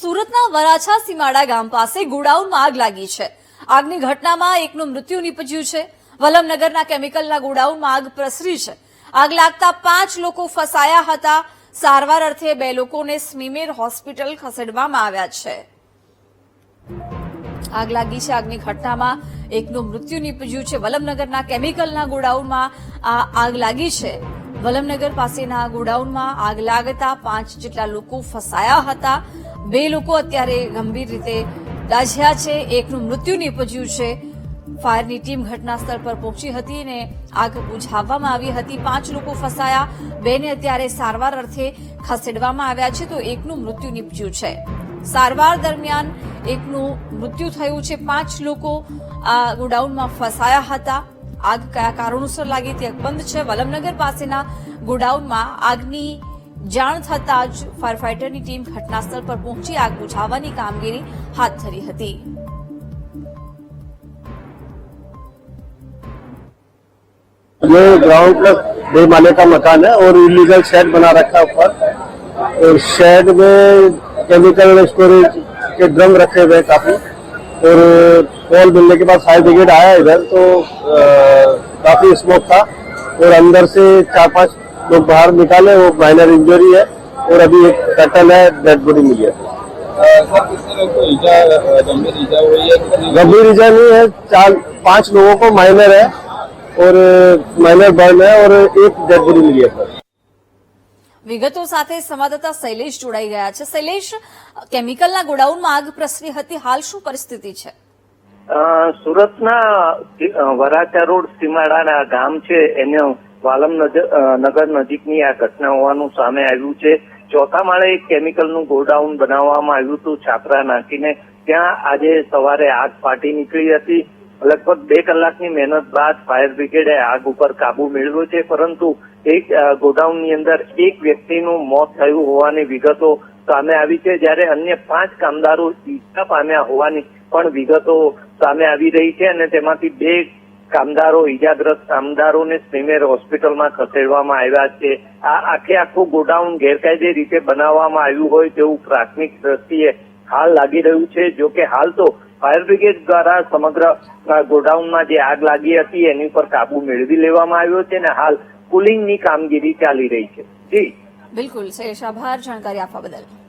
સુરતના વરાછા સીમાડા ગામ પાસે ગોડાઉનમાં આગ લાગી છે. આગની ઘટનામાં એકનું મૃત્યુ નીપજ્યું છે. વલમનગરના કેમિકલના ગોડાઉનમાં આગ પ્રસરી છે. આગ લાગતા પાંચ લોકો ફસાયા હતા. સારવાર અર્થે બે લોકોને સ્મીમેર હોસ્પિટલ ખસેડવામાં આવ્યા છે. આગ લાગી છે. આગની ઘટનામાં એકનું મૃત્યુ નીપજ્યું છે. વલમનગરના કેમિકલના ગોડાઉનમાં આ આગ લાગી છે. વલમનગર પાસેના ગોડાઉનમાં આગ લાગતા પાંચ જેટલા લોકો ફસાયા હતા. બે લોકો અત્યારે ગંભીર રીતે દાઝ્યા છે. એકનું મૃત્યુ નીપજ્યું છે. ફાયરની ટીમ ઘટના સ્થળ પર પહોંચી હતી અને આગ બુઝાવવામાં આવી હતી. પાંચ લોકો ફસાયા. બેને અત્યારે સારવાર અર્થે ખસેડવામાં આવ્યા છે તો એકનું મૃત્યુ નીપજ્યું છે. સારવાર દરમિયાન એકનું મૃત્યુ થયું છે. પાંચ લોકો આ ગોડાઉનમાં ફસાયા હતા. આગ કયા કારણોસર લાગી તે અકબંધ છે. વલમનગર પાસેના ગોડાઉનમાં આગની જાણ થતાં જ ફાયર ફાઈટરની ટીમ ઘટનાસ્થળ પર પહોંચી આગ બુઝાવવાની કામગીરી હાથ ધરી હતી ये ग्राउंड प्लस दो माले का मकान है और इलीगल शेड बना रखा है ऊपर और शेड में केमिकल स्टोरेज के ड्रम रखे हुए हैं काफी और कॉल मिलने के बाद फायर ब्रिगेड आया इधर तो अ, काफी स्मोक था और अंदर से चार पांच लोग बाहर निकाले वो माइनर इंजरी है और अभी एक कटल है डेड बॉडी मिली है सर किस तरह को ईजा गंभीर ईजा हुई है कितनी गंभीर ईजा नहीं है चार पांच लोगों को माइनर है और माइनर बर्न है और एक डेड बॉडी मिली है सर વિગતો સાથે સંવાદદાતા શૈલેષ જોડાઈ ગયા છે શૈલેષ કેમિકલના ગોડાઉનમાં આગ પ્રસરી હતી હાલ શું પરિસ્થિતિ છે અ, સુરતના અ, વરાછા રોડ સીમાડાના ગામ છે એને વાલમ નગર નજીકની આ ઘટના હોવાનું સામે આવ્યું છે. ચોથા માળે એક કેમિકલનું ગોડાઉન બનાવવામાં આવ્યું હતું. છાપરા નાખીને ત્યાં આજે સવારે આગ ફાટી નીકળી હતી. લગભગ બે કલાકની મહેનત બાદ ફાયર બ્રિગેડે આગ ઉપર કાબુ મેળવ્યો છે. પરંતુ એક ગોડાઉનની અંદર એક વ્યક્તિનું મોત થયું હોવાની વિગતો સામે આવી છે. જ્યારે અન્ય પાંચ કામદારો ઈજા પામ્યા હોવાની પણ વિગતો સામે આવી રહી છે અને તેમાંથી બે કામદારો, ઈજાગ્રસ્ત કામદારોને સ્મીમેર હોસ્પિટલમાં ખસેડવામાં આવ્યા છે. આ આખે આખું ગોડાઉન ગેરકાયદે રીતે બનાવવામાં આવ્યું હોય તેવું પ્રાથમિક દ્રષ્ટિએ હાલ લાગી રહ્યું છે. જો કે હાલ તો ફાયર બ્રિગેડ દ્વારા સમગ્ર ગોડાઉનમાં જે આગ લાગી હતી એની પર કાબુ મેળવી લેવામાં આવ્યો છે અને હાલ કુલિંગની કામગીરી ચાલી રહી છે. જી. બિલકુલ. શેષ આભાર. જાણકારી આપવા બદલ.